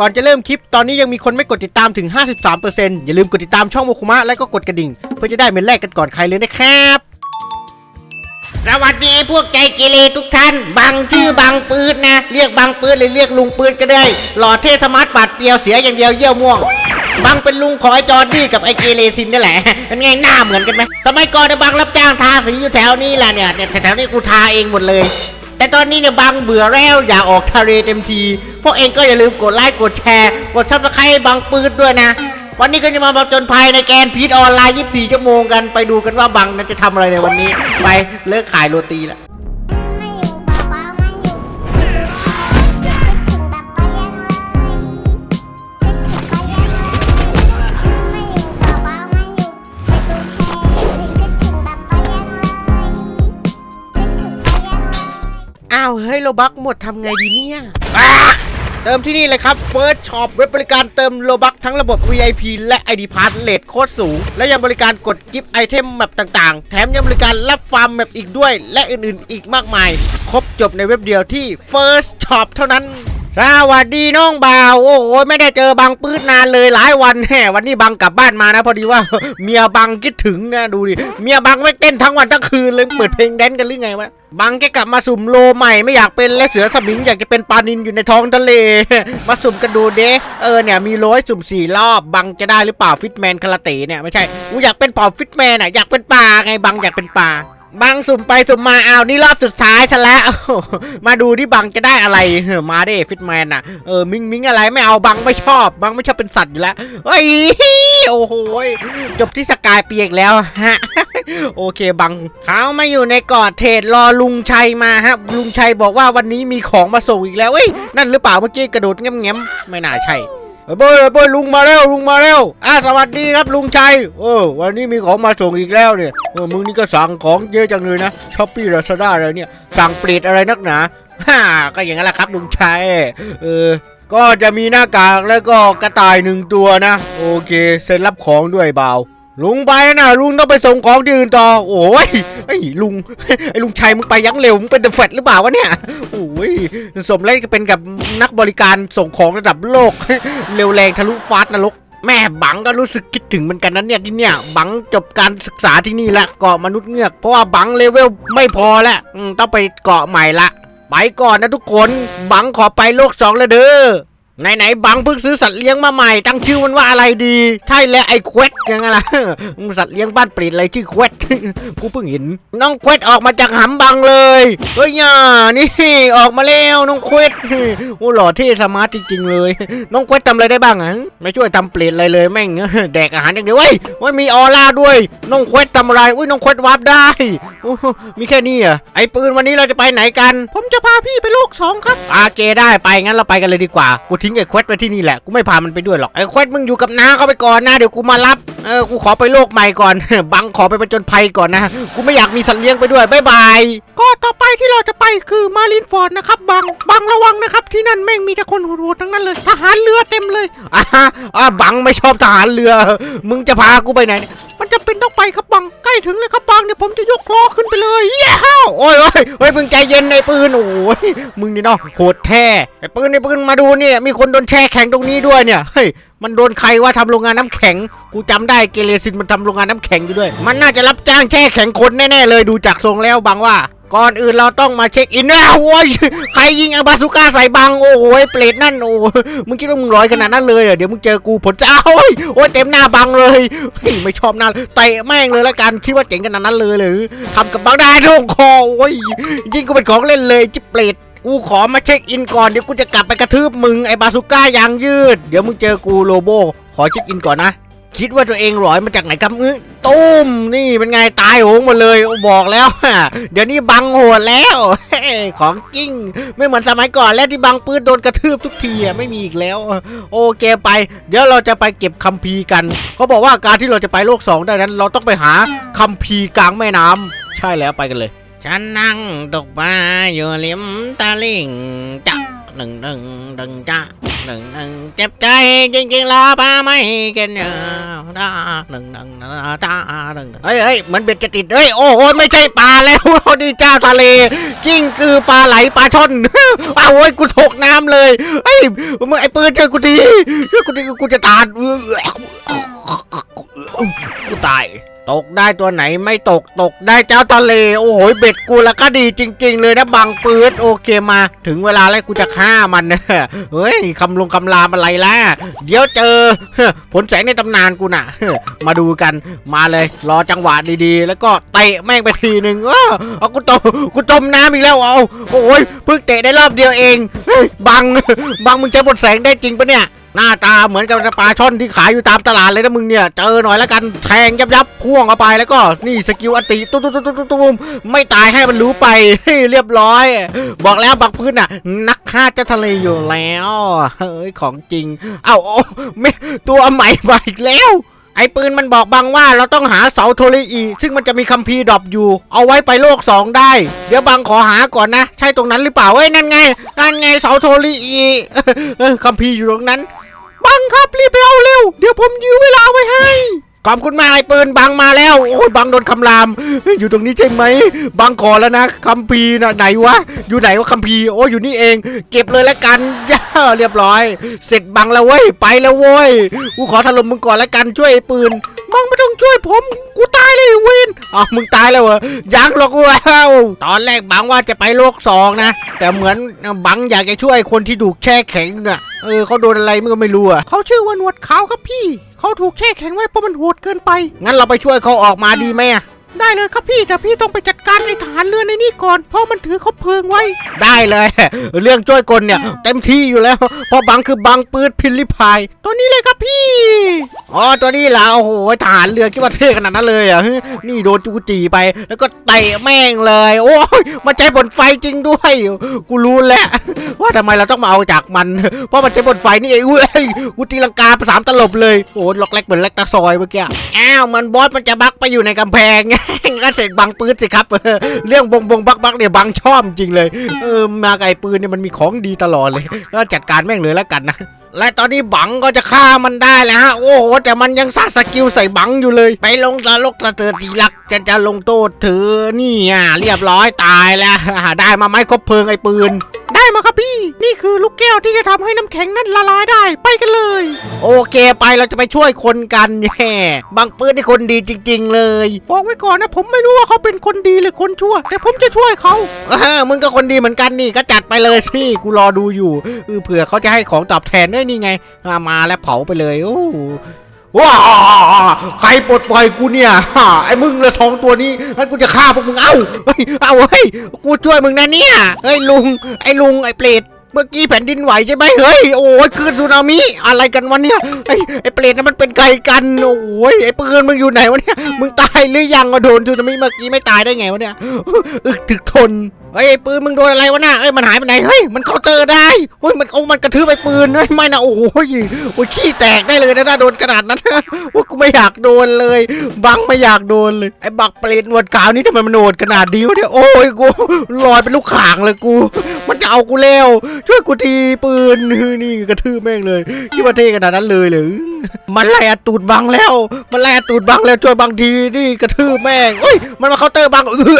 ก่อนจะเริ่มคลิปตอนนี้ยังมีคนไม่กดติดตามถึง 53%อย่าลืมกดติดตามช่องโมคุมะและก็กดกระดิ่ง เพื่อจะได้เป็นแรกกันก่อนใครเลยนะครับสวัสดีพวกใจเกเรทุกท่านบังชื่อบังปืนนะ เรียกบังปืนหรือเรียกลุงปืนก็ได้ หล่อเทสมาร์ทปัดเปรียวเสียอย่างเดียวเยี่ยวม่วงบังเป็นลุงของไอจอร์ดี้กับไอเกเรซินนี่แหละเป็นไงหน้าเหมือนกันไหมสมัยก่อนเนี่ยบังรับจ้างทาสีอยู่แถวนี้แหละเนี่ยแถวนี้กูทาเองหมดเลย แต่ตอนนี้เนี่ยบางเบื่อแล้วอยากออกทะเลเต็มที พวกเองก็อย่าลืมกดไลค์กดแชร์กดซับสไครต์บังปืนด้วยนะ วันนี้ก็จะมาผจนภัยในแกนพีทออนไลน์ 24 ชั่วโมงกันไปดูกันว่าบังนั้นจะทำอะไรในวันนี้ ไปเลิกขายโรตีแล้ว โลบักหมดทำไงดีเนี่ยเติมที่นี่เลยครับ First Shop เว็บบริการเติมโลบักทั้งระบบ VIP และ ID Pass เลทโคตรสูง และยังบริการกดกิฟต์ไอเทมแมปต่างๆ แถมยังบริการรับฟาร์มแมปอีกด้วย และอื่นๆอีกมากมาย ครบจบในเว็บเดียวที่ First Shop เท่านั้น สวัสดีน้องบ่าว โอ้โหไม่ได้เจอบังปื้ดนานเลยหลายวันแหมวันนี้บังกลับบ้านมานะ พอดีว่า เมียบังคิดถึงนะดูดิเมียบังไม่เต้นทั้งวันทั้งคืนเลยเปิดเพลงแดนกันหรือไงวะบังแกกลับมาสุ่มโลใหม่ไม่อยากเป็นและเสือสมิงอยากจะเป็นปลานินอยู่ในท้องทะเล มาสุ่มกันดูเด้เออเนี่ยมีร้อยสุ่มสี่รอบบังจะได้หรือเปล่าฟิตแมนคาราเต้เนี่ยไม่ใช่กูอยากเป็นเผ่าฟิตแมนอะอยากเป็นปลาไงบังอยากเป็นปลา บังสุ่มไปสุ่มมาอ้าวนี่รอบสุดท้ายซะแล้ว มาดูที่บังจะได้อะไรมาเด้ฟิตแมนอะเออมิงมิงอะไรไม่เอาบังไม่ชอบ บังไม่ชอบเป็นสัตว์อยู่แล้วเฮ้ยโอ้โหยจบที่สกายเปียกแล้วฮะโอเคบังเขามาอยู่ในกาะเทรดรอลุงชัยมาฮะลุงชัยบอกว่าวันนี้มีของมาส่งอีกแล้วเอ้ยนั่นหรือเปล่าเมื่อกี้กระโดดแง้มๆไม่น่าใช่ เอ้ยเบ้ยเบ้ยลุงมาแล้วลุงมาแล้วอะสวัสดีครับลุงชัยเออวันนี้มีของมาส่งอีกแล้วเนี่ยเออมึงนี่ก็สั่งของเยอะจังเลยนะช้อปปี้ลาซาด้าอะไรเนี่ยสั่งเปรตอะไรนักหนาฮ่าก็อย่างนั้นแหละครับลุงชัยเออก็จะมีหน้ากากแล้วก็กระต่ายหนึ่งตัวนะ โอเคเซ็นรับของด้วยเบา ลุงไปนะลุงต้องไปส่งของที่อื่นต่อ โอ้ยไอ้ลุงไอ้ลุงชัยมึงไปยังเร็วมึงเป็นเดอะแฟตหรือเปล่าวะเนี่ยโอ้ยสมแล้วเป็นกับนักบริการส่งของระดับโลก เร็วแรงทะลุฟาสนรกแม่บังก็รู้สึกคิดถึงเหมือนกันนะเนี่ยที่เนี่ยบังจบการศึกษาที่นี่ละเกาะมนุษย์เงือกเพราะว่าบังเลเวลไม่พอและอืมต้องไปเกาะใหม่ละไปก่อนนะทุกคนบังขอไปโลกสองแล้วเด้อ ไหนๆบังเพิ่งซื้อสัตว์เลี้ยงมาใหม่ตั้งชื่อมันว่าอะไรดี ใช่แล้วไอ้เควดยังไงล่ะ สัตว์เลี้ยงบ้านเปรตอะไรชื่อเควดกูเพิ่งเห็น น้องเควดออกมาจากหำบังเลยเฮ้ยย่านี่ออกมาแล้วน้องเควดโอ้หล่อเท่สมาร์ทจริงๆเลย น้องเควดทำอะไรได้บ้างอะไม่ช่วยทำเปรตอะไรเลยแม่งแดกอาหารอย่างเดียวเว้ยว่ามีออร่าด้วย น้องเควดทำอะไรอุ้ยน้องเควดวาร์ปได้มีแค่นี้อะไอ้ปืนวันนี้เราจะไปไหนกัน ผมจะพาพี่ไปโลกสองครับอาเกได้ไปงั้นเราไปกันเลยดีกว่ากูทิ้งไอ้เควดไว้ที่นี่แหละกูไม่พามันไปด้วยหรอกไอ้เควดมึงอยู่กับน้าเขาไปก่อนนะเดี๋ยวกูมารับเออกูขอไปโลกใหม่ก่อน บังขอไปประจนภัยก่อนนะกูไม่อยากมีสัตว์เลี้ยงไปด้วยบ๊ายบายก็ต่อไปที่เราจะไปคือมารินฟอร์ดนะครับบังบังระวังนะครับที่นั่นแม่งมีแต่คนโหดๆทั้งนั้นเลย ทหารเรือเต็มเลยอ่าอ่าบังไม่ชอบทหารเรือ มึงจะพากูไปไหน มันจะเป็นต้องไปครับบัง ใกล้ถึงเลยครับบังเดี๋ยวผมจะยกล้อขึ้นไปเลยเย้าโอ้ยโอ้ยโอ้ยมึงใจเย็นในปืนโอ้ยมึงนี่เนาะโหดแท้ไอ้ปืนในปืนมาดูเนี่ยมีคนโดนแช่แข็งตรงนี้ด้วยเนี่ยเฮ้ยมันโดนใครว่าทำโรงงานน้ำแข็ง กูจำได้เกเรซินมันทำโรงงานน้ำแข็งอยู่ด้วย มันน่าจะรับจ้างแช่แข็งคนแน่ๆเลยดูจากทรงแล้วบังว่า ก่อนอื่นเราต้องมาเช็คอินนะโอ้ยใครยิงอาบาสุก้าใส่บังโอ้โหเปรตนั่นโอ้มึงคิดว่ามึงร้อยขนาดนั้นเลยเหรอเดี๋ยวมึงเจอกูผลจะเอาโอ้ยโอ้ยเต็มหน้าบังเลยเฮ้ยไม่ชอบหน้าเตะแม่งเลยละกันคิดว่าเจ๋งขนาดนั้นเลยหรือทำกับบังได้ทุกคอโอ้ยยิงกูเป็นของเล่นเลยจิเปรตกูขอมาเช็คอินก่อนเดี๋ยวกูจะกลับไปกระทืบมึงไอ้บาสุก้ายางยืด เดี๋ยวมึงเจอกูโลโบขอเช็คอินก่อนนะ คิดว่าตัวเองหลอยมาจากไหนกับอื้อตุ้มนี่เป็นไงตายโหงหมดเลยบอกแล้วเดี๋ยวนี้บังโหดแล้วของจริง ไม่เหมือนสมัยก่อนแล้วที่บังปืนโดนกระทืบทุกทีอะไม่มีอีกแล้ว โอเคไป เดี๋ยวเราจะไปเก็บคัมภีร์กันเขาบอกว่าการที่เราจะไปโลกสองได้นั้น เราต้องไปหาคัมภีร์กลางแม่น้ำใช่แล้วไปกันเลยฉันนั่งตกปลาอยู่ริมตะลิ่งจัก หนึ่งหนึ่งหนึ่งจ้าหนึ่งหนึ่งเจ็บใจจริงๆรอพาไม่กันเนอะจ้าหนึ่งหนึ่งจ้าหนึ่งหนึ่งเฮ้ยเฮ้ยเหมือนเบ็ดจะติดเฮ้ยโอ้โหไม่ใช่ปลาแล้วนี่จ้าทะเลกิ้งคือปลาไหลปลาช่อนอ้าวโอ้ยกูตกน้ำเลยเฮ้ยมึงไอ้ปืนช่วยกูทีช่วยกูทีกูจะตายกูตาย ตกได้ตัวไหนไม่ตกตกได้เจ้าทะเล โอ้โหเบ็ดกูแล้วก็ดีจริง ๆ เลยนะบังปืดโอเคมา ถึงเวลาแล้วกูจะฆ่ามันนะเฮ้ยคำลงคำรามอะไรล่ะ เดี๋ยวเจอ ผลแสงในตำนานกูน่ะ มาดูกันมาเลย รอจังหวะดีๆ แล้วก็เตะแม่งไปทีหนึ่งเออเอากูจมกูจมน้ำอีกแล้วเอาโอ้ยเพิ่งเตะได้รอบเดียวเองบังบังมึงใช้บทแสงได้จริงปะเนี่ย หน้าตาเหมือนกับปลาช่อนที่ขายอยู่ตามตลาดเลยนะมึงเนี่ยเจอหน่อยแล้วกันแทงยับยับพ่วงเข้าไปแล้วก็นี่สกิลอติตุ้มตุ้มตุ้มตุ้มตุ้มไม่ตายให้มันรู้ไปเรียบร้อย บอกแล้วบักพื้นอะ นักฆ่าเจ้าทะเลอยู่แล้วเฮ้ยของจริง เอ้าโอ้ไม่ตัวใหม่มาอีกแล้วไอ้ปืนมันบอกบังว่าเราต้องหาเสาโทริอี ซึ่งมันจะมีคัมภีร์ดรอปอยู่ เอาไว้ไปโลกสองได้ เดี๋ยวบังขอหาก่อนนะ ใช่ตรงนั้นหรือเปล่าเอ้ยนั่นไงนั่นไงเสาโทริอีคัมภีร์อยู่ตรงนั้น บังครับรีบไปเอาเร็ว เดี๋ยวผมยื้อเวลาไว้ให้ ขอบคุณมากไอ้ปืนบังมาแล้วโอ้ยบังโดนคำราม อยู่ตรงนี้ใช่ไหมบังขอแล้วนะคัมภีร์นะไหนวะอยู่ไหนวะคัมภีร์โอ้ยอยู่นี่เอง เก็บเลยละกันย่าเรียบร้อย เสร็จบังแล้วเว้ยไปแล้วเว้ยกูขอถล่มมึงก่อนละกันช่วยไอ้ปืนบังไม่ต้องช่วยผมกูตายเลยเวนอ๋อมึงตายแล้วเหรอยังหรอกว้าตอนแรกบังว่าจะไปโลกสองนะ แต่เหมือนบังอยากจะช่วยคนที่ถูกแช่แข็งน่ะเออเขาโดนอะไรมึงก็ไม่รู้อะเขาชื่อว่านวดขาวครับพี่ เขาถูกแช่แข็งไว้เพราะมันโหดเกินไป งั้นเราไปช่วยเขาออกมาดีไหมอะ ได้เลยครับพี่แต่พี่ต้องไปจัดการไอ้ทหารเรือในนี่ก่อน เพราะมันถือเขาเพลิงไว้ ได้เลย เรื่องช่วยคนเนี่ย เต็มที่อยู่แล้ว เพราะบังคือบังปืดพิลลิพายตัวนี้เลยครับพี่ อ๋อตัวนี้เหรอโอ้โหทหารเรือคิดว่าเท่ขนาดนั้นเลยอะฮึนี่โดนจูจีไป แล้วก็เตะแม่งเลย โอ้ยมันใช้บนไฟจริงด้วย กูรู้แล้วว่าทำไมเราต้องมาเอาจากมัน เพราะมันใช้บนไฟนี่เองอุ้ยกูตีลังกาไปสามตลบเลยโอ้ยล็อกแรกเหมือนแรกตาซอยเมื่อกี้อ้าวมันบอสมันจะบักไปอยู่ในกำแพงงก็เสร็จบังปืนสิครับ เรื่องบงบงบักบักเนี่ยบังชอบจริงเลย เออมาไก่ปืนเนี่ยมันมีของดีตลอดเลย ก็จัดการแม่งเลยแล้วกันนะและตอนนี้บังก็จะฆ่ามันได้แล้วฮะ โอ้โห แต่มันยังสาดสกิลใส่บังอยู่เลย ไปลงสลกสะเตือตีลักจะจะลงโทษถือนี่อะเรียบร้อยตายแล้ว ได้มาไหมครบเพลิงไอ้ปืน ได้มาครับพี่ นี่คือลูกแก้วที่จะทำให้น้ำแข็งนั้นละลายได้ ไปกันเลย โอเคไปเราจะไปช่วยคนกันแย่บังปืนที่คนดีจริง ๆ เลยบอกไว้ก่อนนะผมไม่รู้ว่าเขาเป็นคนดีหรือคนชั่ว แต่ผมจะช่วยเขาเออมึงก็คนดีเหมือนกันนี่ก็จัดไปเลยสิกูรอดูอยู่เออเผื่อเขาจะให้ของตอบแทนด้วยนี่ไงอ่ามาแล้วเผาไปเลยโอ้ว้าใครปลดปล่อยกูเนี่ยไอ้มึงละสองตัวนี้ไอ้กูจะฆ่าพวกมึงเอ้าเฮ้ยเอ้าเฮ้ยกูช่วยมึงนะเนี่ยเฮ้ยลุงไอ้ลุงไอ้เปรตเมื่อกี้แผ่นดินไหวใช่ไหมเฮ้ยโอ้ยคลื่นสึนามิอะไรกันวะเนี่ยไอ้ไอ้เปรตนั่นมันเป็นใครกันโอ้ยไอ้ปืนมึงอยู่ไหนวะเนี่ยมึงตายหรือยังอะโดนสึนามิเมื่อกี้ไม่ตายได้ไงวะเนี่ยอึกถึกทน เฮ้ยไอ้ปืนมึงโดนอะไรวะน่ะเอ้ยมันหายไปไหนเฮ้ยมันเคาน์เตอร์ได้เฮ้ยมันโอ้มันกระทืบไอ้ปืนเฮ้ยไม่นะโอ้โหโอ้ยขี้แตกได้เลยนะถ้าโดนขนาดนั้นว่ากูไม่อยากโดนเลย บังไม่อยากโดนเลยไอ้บักเปรตหนวดขาวนี่ทำไมมันโหดขนาดนี้วะเนี่ยโอ้ยกูลอยเป็นลูกข่างเลยกู มันจะเอากูแล้วช่วยกูทีปืนนี่กระทืบแม่งเลยคิดว่าเท่ขนาดนั้นเลยหรือมันไล่ตูดบังแล้ว มันไล่ตูดบังแล้วช่วยบังทีนี่กระทืบแม่งเอ้ยมันมาเคาน์เตอร์บังเออ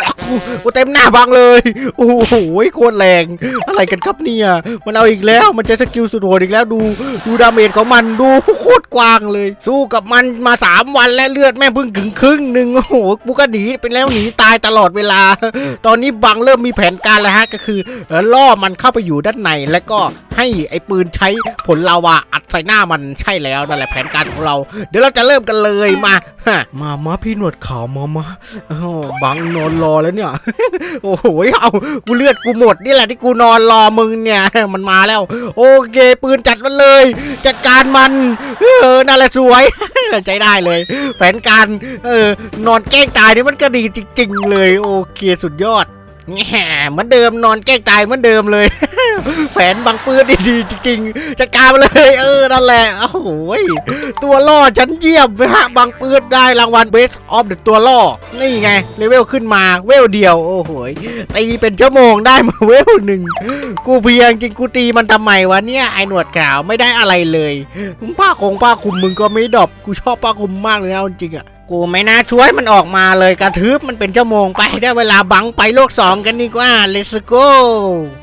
กูเต็มหน้าบังเลยโอ้โหโคตรแรง อะไรกันครับเนี่ย มันเอาอีกแล้ว มันใช้สกิลสุดโหดอีกแล้ว ดู ดูดาเมจของมัน ดูโคตรกว้างเลย สู้กับมันมาสามวันและเลือดแม่เพิ่งถึงครึ่งหนึ่งโอ้โหกูก็หนีไปแล้วหนีตายตลอดเวลา ตอนนี้บังเริ่มมีแผนการแล้วฮะ ก็คือล่อมันเข้าไปอยู่ด้านใน แล้วก็ให้ไอ้ปืนใช้ผลลาวาอัดใส่หน้ามันใช่แล้วนั่นแหละแผนการของเรา เดี๋ยวเราจะเริ่มกันเลยมาฮะมามาพี่หนวดขาวมามาบังนอนรอแล้วเนี่ย โอ้โหเอากูเลือดกูหมดนี่แหละที่กูนอนรอมึงเนี่ยมันมาแล้ว โอเคปืนจัดมันเลย จัดการมัน เออนั่นแหละสวยใช้ได้เลย แผนการเออนอนแกล้งตายนี่มันก็ดีจริงๆเลย โอเคสุดยอด แง่เหมือนเดิมนอนแกล้งตายเหมือนเดิมเลย แผนบังปืนดีๆจริงๆจัดการมาเลย เออ นั่นแหละโอ้โหตัวล่อฉันเยี่ยมฮะบังปืนได้รางวัล Best of the ตัวล่อ นี่ไง เลเวลขึ้นมาเวลเดียว โอ้โหยตีเป็นชั่วโมงได้มาเวลหนึ่ง กูเพียงจริงกูตีมันทำไมวะเนี่ย ไอหนวดขาวไม่ได้อะไรเลยผ้าคงผ้าคลุมมึงก็ไม่ดอบกูชอบผ้าคลุมมากเลยนะจริงอะ กูไม่น่าช่วยมันออกมาเลยกระทืบมันเป็นชั่วโมงไปได้เวลาบังไปโลกสองกันดีกว่า let's go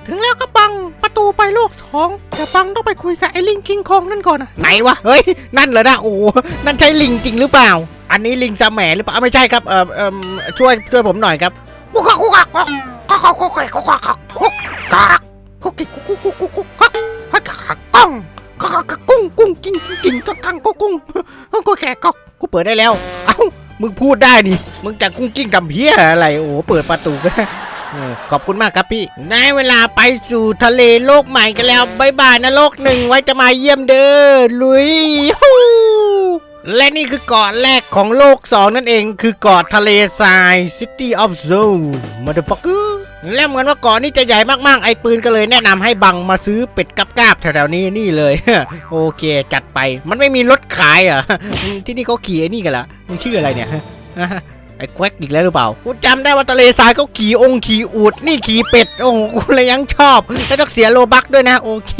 ถึงแล้วก็บังประตูไปโลกสองแต่บังต้องไปคุยกับไอ้ลิงกิงคองนั่นก่อนนะไหนวะเฮ้ยนั่นเหรอนะโอ้นั่นใช่ลิงจริงหรือเปล่า อันนี้ลิงสแหมหรือเปล่าไม่ใช่ครับเออเออช่วยช่วยผมหน่อยครับกุกกักกุกกักกุกกักกุกกักกุกกักกุกกักกุกกักกุกกุกกุกกุกกุกกักฮักกักก้องกักกักกุ้งกุ้งกิ้งกิ้งกิ้งกักกังกุกกุ้งกูแก่กอกกู เปิดได้แล้ว เอ้า มึงพูดได้นี่ มึงจะกุ้งกิ้งกับเพี้ยอะไร โอ้โหเปิดประตูก็ได้เออขอบคุณมากครับพี่ได้เวลาไปสู่ทะเลโลกใหม่กันแล้วบายบายนะโลกหนึ่งไว้จะมาเยี่ยมเด้อ ลุยฮู้และนี่คือเกาะแรกของโลกสองนั่นเอง คือเกาะทะเลทราย City of Souls motherfucker แล้วเหมือนว่าก่อนนี่จะใหญ่มากๆ ไอ้ปืนก็เลยแนะนำให้บังมาซื้อเป็ดกับกาบๆแถวๆนี้นี่เลยโอเคจัดไป มันไม่มีรถขายอะที่นี่เขาขี่ไอ้นี่กันละมึงชื่ออะไรเนี่ย อ้แควกอีกแล้วหรือเปล่า กูจำได้ว่าทะเลทรายเขาขี่องค์ขี่อูด นี่ขี่เป็ด โอ้โหกูเลยยังชอบ แล้วต้องเสียโลบักด้วยนะ โอเค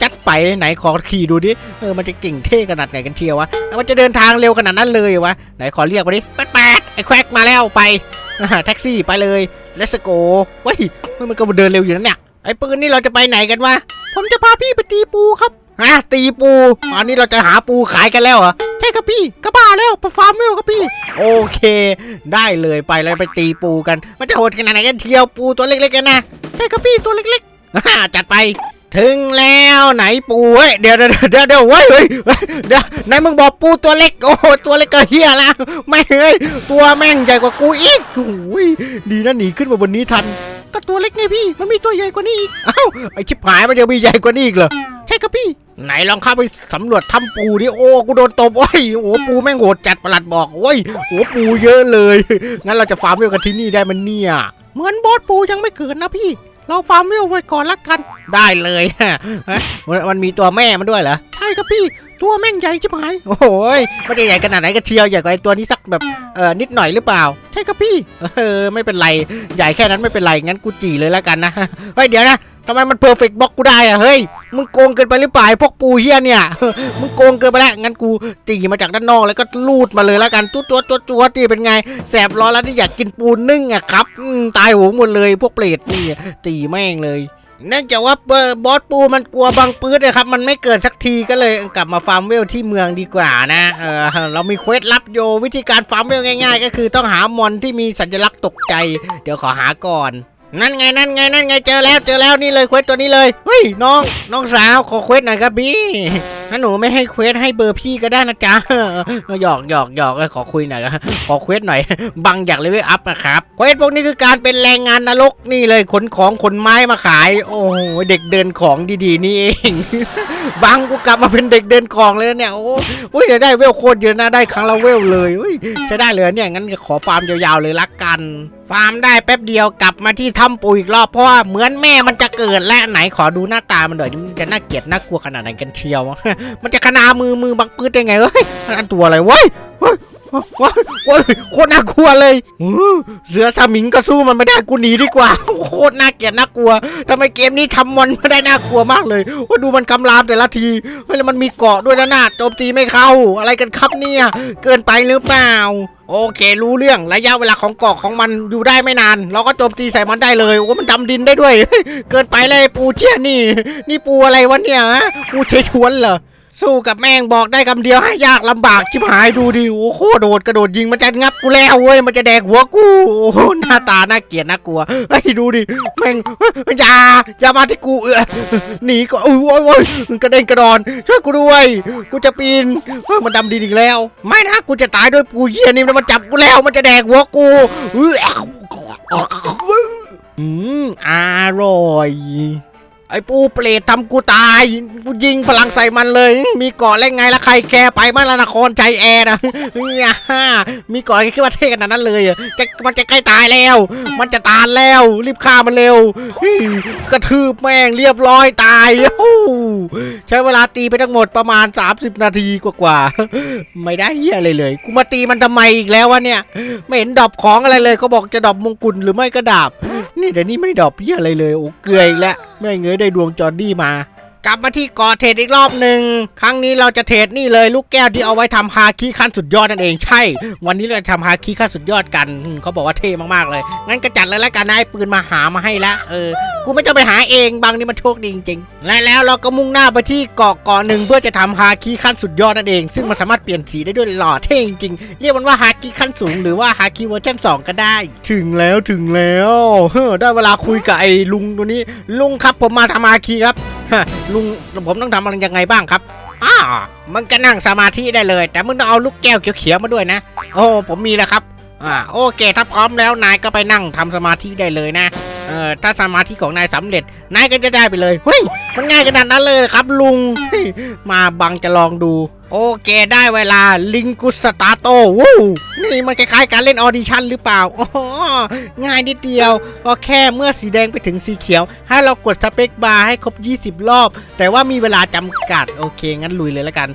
จัดไปไหนขอขี่ดูดิ เออ มันจะเก่งเท่ขนาดไหนกันเชียววะมันจะเดินทางเร็วขนาดนั้นเลยวะ ไหนขอเรียกมาดิแป๊ดแปดไอ้แควกมาแล้วไปอ่าแท็กซี่ไปเลย let's go ว้ยเฮ้ยมันก็เดินเร็วอยู่นั่นเนี่ย ไอ้ปืนนี่เราจะไปไหนกันวะ ผมจะพาพี่ไปตีปูครับ ฮะตีปูอันนี้เราจะหาปูขายกันแล้วเหรอใช่ครับพี่ก็บ้าแล้วไปฟาร์มเวลครับพี่ โอเค ได้เลยไปเลยไปตีปูกัน มันจะโหดขนาดไหนกันเที่ยวปูตัวเล็กๆกันนะใช่ครับพี่ตัวเล็กๆอ่าจัดไป ถึงแล้วไหนปูเฮ้ยเดี๋ยวเดี๋ยวเดี๋ยวเดี๋ยวเฮ้ยเฮ้ยเฮ้ยเดี๋ยวไหนมึงบอกปูตัวเล็กโอ้ตัวเล็กก็เฮียละไม่เฮ้ยตัวแม่งใหญ่กว่ากูอีกโอ้ยดีนะหนีขึ้นมาบนนี้ทัน ก็ตัวเล็กไงพี่ มันมีตัวใหญ่กว่านี้อีกเอ้าไอชิบหายมันยังมีใหญ่กว่านี้อีกเหรอใช่ครับพี่ ไหนลองเข้าไปสำรวจถ้ำปูดิโอ้กูโดนตบโอ้ยโอ้ปูแม่งโหดจัดประหลัดบอกโอ้ยโอ้ปูเยอะเลย งั้นเราจะฟาร์มเวลกันที่นี่ได้มันเนี่ยเหมือนบอสปูยังไม่เกิดนะพี่ เราฟาร์มเวลไว้ก่อนละกัน ได้เลยฮะมันมันมีตัวแม่มันด้วยเหรอใช่ครับพี่ ตัวแม่งใหญ่ชิบหายโอ้โหยมันจะใหญ่ขนาดไหนกันเชียวใหญ่กว่าไอ้ตัวนี้สักแบบเออนิดหน่อยหรือเปล่า ใช่ครับพี่ เออไม่เป็นไรใหญ่แค่นั้นไม่เป็นไรงั้นกูจีเลยแล้วกันนะเฮ้ยเดี๋ยวนะทำไมมันเพอร์เฟกต์บล็อกกูได้อะเฮ้ยมึงโกงเกินไปหรือเปล่าพวกปูเฮียเนี่ยมึงโกงเกินไปแล้วงั้นกูตีมาจากด้านนอกแล้วก็ลูดมาเลยแล้วกันตัวตัวตัวตัวตีเป็นไงแสบร้อนแล้วที่อยากกินปูนึ่งอะครับตายโหงหมดเลยพวกเปรตนี่ตีแม่งเลย เนื่องจากว่าบอสปูมันกลัวบังปื้ดนะครับ มันไม่เกิดสักทีก็เลยกลับมาฟาร์มเวลที่เมืองดีกว่านะเออเรามีเควสลับโยวิธีการฟาร์มเวลง่าย ๆ ก็คือต้องหามอนที่มีสัญลักษณ์ตกใจ เดี๋ยวขอหาก่อนนั่นไงนั่นไงนั่นไงเจอแล้วเจอแล้วนี่เลยเควสตัวนี้เลยเฮ้ยน้องน้องสาวขอเควสหน่อยครับพี่ ถ้าหนูไม่ให้เควสให้เบอร์พี่ก็ได้นะจ๊ะหยอกหยอกหยอกขอคุยหน่อยขอเควสหน่อยบังอยากเลเวลอัพนะครับเควสพวกนี้คือการเป็นแรงงานนรกนี่เลยขนของขนไม้มาขาย โอ้โหเด็กเดินของดีๆนี่เองบังกูกลับมาเป็นเด็กเดินของเลยเนี่ยโอ้ยเดี๋ยวได้เวลโคตรเยอะนะได้ครั้งละเวลเลยอุ้ยใช้ได้เลยเนี่ยงั้นขอฟาร์มยาวๆเลยละกัน ฟาร์มได้แป๊บเดียวกลับมาที่ถ้ำปูอีกรอบเพราะว่าเหมือนแม่มันจะเกิดและไหนขอดูหน้าตามันหน่อยมันจะน่าเกลียดน่ากลัวขนาดไหนกันเชียว มันจะขนามือมือบังปืดได้ไงเอ้ยมันตัวอะไรเว้ยเฮ้ย ว้ายว้ายโคตรน่ากลัวเลยเสือสมิงก็สู้มันไม่ได้กูหนีดีกว่า โคตรน่าเกลียดน่ากลัวทำไมเกมนี้ทำมอนไม่ได้น่ากลัวมากเลยว่าดูมันคำรามแต่ละทีเฮ้ยแล้วมันมีเกาะด้วยนะน่าโจมตีไม่เข้า อะไรกันครับเนี่ย เกินไปหรือเปล่า โอเค รู้เรื่องระยะเวลาของเกาะของมันอยู่ได้ไม่นาน เราก็โจมตีใส่มันได้เลยโอ้มันดำดินได้ด้วย เกินไปเลยปูเชี่ยนี่ นี่ปูอะไรวะเนี่ยฮะปูเชชวนเหรอ สู้กับแม่งบอกได้คำเดียวให้ยากลำบากชิบหายดูดิโอ้โคโดดกระโดดยิงมันจะงับกูแล้วเว้ยมันจะแดกหัวกูโอ้โหหน้าตาน่าเกลียดน่ากลัวเฮ้ดูดิแม่งอย่าอย่ามาที่กูเออหนีก็โอ้ยโอ้ยกระเด็นกระดอน ช่วยกูด้วยกูจะปีนเฮ้ยมันดำดินอีกแล้ว ไม่นะกูจะตายด้วยปูเยี่ยนี่มันจับกูแล้วมันจะแดกหัวกูอออืมอร่อย ไอ้ปูเปรตทำกูตายกูยิงพลังใส่มันเลย มีเกาะแล้วไงละใครแคร์ไปมาละนครใจแอร์นะเนี่ยฮ่ามีเกาะอะไรคิดว่าเท่ขนาดนั้นเลยอะจะมันจะใกล้ตายแล้ว มันจะตายแล้ว รีบฆ่ามันเร็วกระทืบแม่งเรียบร้อยตายโอ้ใช้เวลาตีไปทั้งหมดประมาณ 30 นาทีกว่าๆไม่ได้เหี้ยอะไรเลยกูมาตีมันทำไมอีกแล้ววะเนี่ย ไม่เห็นดอปของอะไรเลยเขาบอกจะดอปมงกุฎหรือไม่ก็ดาบ นี่แต่นี่ไม่ดอปเหี้ยอะไรเลยโอ้เกลืออีกแล้ว แม่งเงยได้ดวงจอร์ดี้มา กลับมาที่เกาะเทรดอีกรอบหนึ่งครั้งนี้เราจะเทรดนี่เลยลูกแก้วที่เอาไว้ทำฮาคิขั้นสุดยอดนั่นเองใช่ วันนี้เราจะทำฮาคิขั้นสุดยอดกันเขาบอกว่าเท่มากๆเลย งั้นก็จัดเลยแล้วกันนายปืนมาหามาให้ละเออกูไม่ต้องไปหาเองบางนี่มันโชคดีจริงๆและแล้วเราก็มุ่งหน้าไปที่เกาะเกาะหนึ่งเพื่อจะทำฮาคิขั้นสุดยอดนั่นเอง ซึ่งมันสามารถเปลี่ยนสีได้ด้วยหล่อเท่จริงๆเรียกมันว่าฮาคิขั้นสูงหรือว่าฮาคิเวอร์ชัน2ก็ได้ ถึงแล้วถึงแล้วเฮ้อได้เวลาคุยกับไอ้ลุงตัวนี้ ลุงครับผมมาทำฮาคิครับ ลุงผมต้องทำอะไรยังไงบ้างครับอ้ามึงก็นั่งสมาธิได้เลย แต่มึงต้องเอาลูกแก้วเขียวๆมาด้วยนะ โอ้ผมมีแล้วครับอ่าโอเคถ้าพร้อมแล้วนายก็ไปนั่งทำสมาธิได้เลยนะเออถ้าสมาธิของนายสำเร็จนายก็จะได้ไปเลยเฮ้ยมันง่ายขนาดนั้นเลยครับลุงมาบังจะลองดู โอเคได้เวลาลิงกุสตาโตวู้นี่มันคล้ายๆการเล่นออดิชั่นหรือเปล่าอ๋อง่ายนิดเดียวก็แค่เมื่อสีแดงไปถึงสีเขียว ให้เรากดสเปคบาร์ให้ครบ 20 รอบ แต่ว่ามีเวลาจำกัด โอเค งั้นลุยเลยแล้วกัน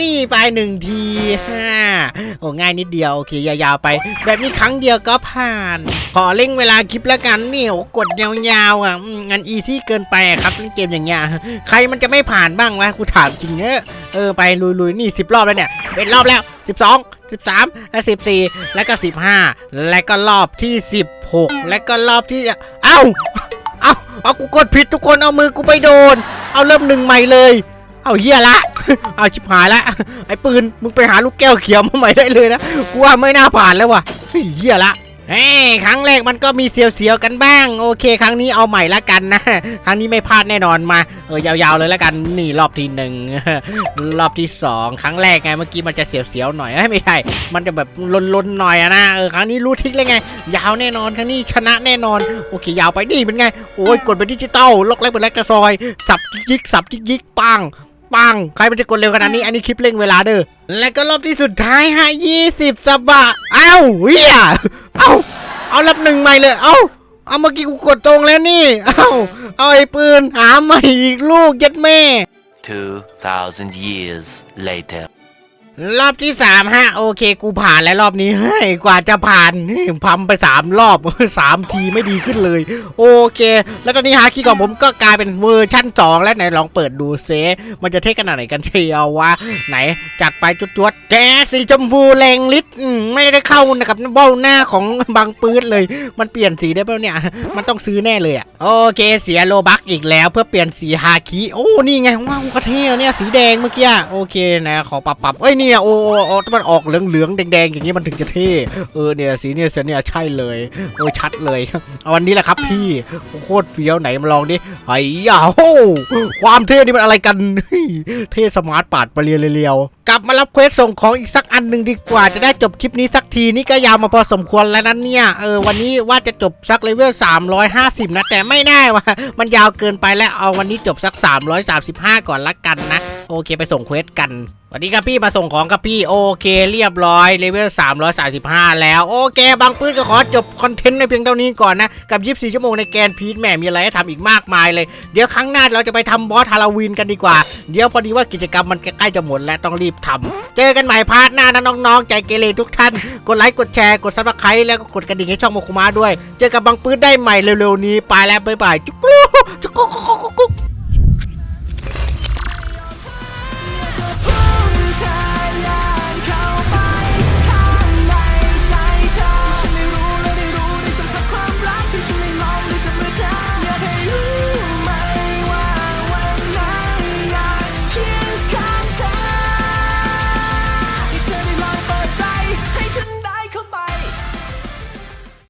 นี่ไปหนึ่งทีฮ่าโอ้ง่ายนิดเดียวโอเคยาวๆไป แบบนี้ครั้งเดียวก็ผ่าน ขอเร่งเวลาคลิปแล้วกันนี่โอ้กดยาวๆอะงั้นอีซี่เกินไปครับเล่นเกมอย่างเงี้ยใครมันจะไม่ผ่านบ้างวะกูถามจริงเนอะเออไปลุยๆนี่สิบรอบแล้วเนี่ยเป็นรอบแล้วสิบสองสิบสามและสิบสี่แล้วก็สิบห้าแล้วก็รอบที่สิบหกแล้วก็รอบที่เอ้าเอาเอากูกดผิดทุกคนเอามือกูไปโดน เอาเริ่มหนึ่งใหม่เลย เอาเหี้ยละ เอาชิบหายละไอ้ปืนมึงไปหาลูกแก้วเขียวมาใหม่ได้เลยนะกูว่าไม่น่าผ่านแล้วว่ะเฮ้ยเหี้ยละ เฮ้ครั้งแรกมันก็มีเสียวๆกันบ้าง โอเค ครั้งนี้เอาใหม่ละกันนะ ครั้งนี้ไม่พลาดแน่นอนมา เออยาวๆเลยละกัน นี่รอบที่หนึ่งรอบที่สองครั้งแรกไง เมื่อกี้มันจะเสียวๆหน่อยไม่ใช่ มันจะแบบลนๆหน่อยนะ เออ ครั้งนี้รู้ทิกเลยไง ยาวแน่นอน ครั้งนี้ชนะแน่นอน โอเค ยาวไปนี่เป็นไง โอ้ย กดเป็นดิจิตอลล็อกเล็กเป็นเล็กกระซอย สับยิกสับยิกปัง ปัง ใครมันจะกดเร็วขนาดนี้ อันนี้คลิปเร่งเวลาเด้อ และก็รอบที่สุดท้ายฮะยี่สิบสบะ เอ้าเฮียเอ้า เอารอบหนึ่งใหม่เลย เอ้า เอาเมื่อกี้กูกดตรงแล้วนี่ เอ้า เอาไอ้ปืนหาใหม่อีกลูกยัดแม่ 2,000 years later. รอบที่สามฮะ โอเค กูผ่านแล้วรอบนี้เฮ้ยกว่าจะผ่านพัมไปสามรอบสามทีไม่ดีขึ้นเลย โอเค แล้วตอนนี้ฮาคีของผมก็กลายเป็นเวอร์ชั่นสองแล้วไหนลองเปิดดูเซมันจะเท่ขนาดไหนกันเชียววะไหนจัดไปจวดๆแกสีชมพูแรงฤทธิ์ไม่ได้เข้านะครับเบ้าหน้าของบางปืนเลย มันเปลี่ยนสีได้เปล่าเนี่ย มันต้องซื้อแน่เลยอะโอเคเสียโลบักอีกแล้วเพื่อเปลี่ยนสีฮาคิโอ้นี่ไงว้าวกระเทียเนี่ยสีแดงเมื่อกี้โอเคนะขอปรับปรับเอ้ยนี่เนี่ยโอ้โอ้ถ้ามันออกเหลืองเหลืองๆแดงๆอย่างนี้มันถึงจะเท่เออเนี่ยสีเนี่ยเสีเนี่ยใช่เลยเออชัดเลยเอาวันนี้แหละครับพี่โคตรเฟี้ยวไหนมาลองดิไอ้ยาโหความเท่นี่มันอะไรกัน เท่สมาร์ทปาดไปเรียวๆกลับมารับเควสส่งของอีกสักอันหนึ่งดีกว่าจะได้จบคลิปนี้สักทีนี่ก็ยาวมาพอสมควรแล้วนั้นเนี่ยเออวันนี้ว่าจะจบสักเลเวล350 นะแต่ไม่ได้ว่ะมันยาวเกินไปแล้วเอาวันนี้จบสัก 335 ก่อนละกันนะ โอเคไปส่งเควสกันสวัสดีครับพี่มาส่งของครับพี่โอเคเรียบร้อยเลเวล335 แล้วโอเค บางปื้นก็ขอจบคอนเทนต์ในเพียงเท่านี้ก่อนนะ กับ 24 ชั่วโมงในแกนพีทแหม่มีอะไรให้ทำอีกมากมายเลย เดี๋ยวครั้งหน้าเราจะไปทำบอสฮาโลวีนกันดีกว่า เดี๋ยวพอดีว่ากิจกรรมมันใกล้จะหมดแล้วต้องรีบทำเจอกันใหม่พาร์ทหน้านะน้องๆ ใจเกเรทุกท่าน กดไลค์กดแชร์กดซับสไครต์แล้วก็กดกระดิ่งให้ช่องโมคุมาด้วย เจอกับบางปื้นได้ใหม่เร็วๆนี้ไปแล้วบ๊ายบายจุ๊กกุ๊กจุ๊ก กุ๊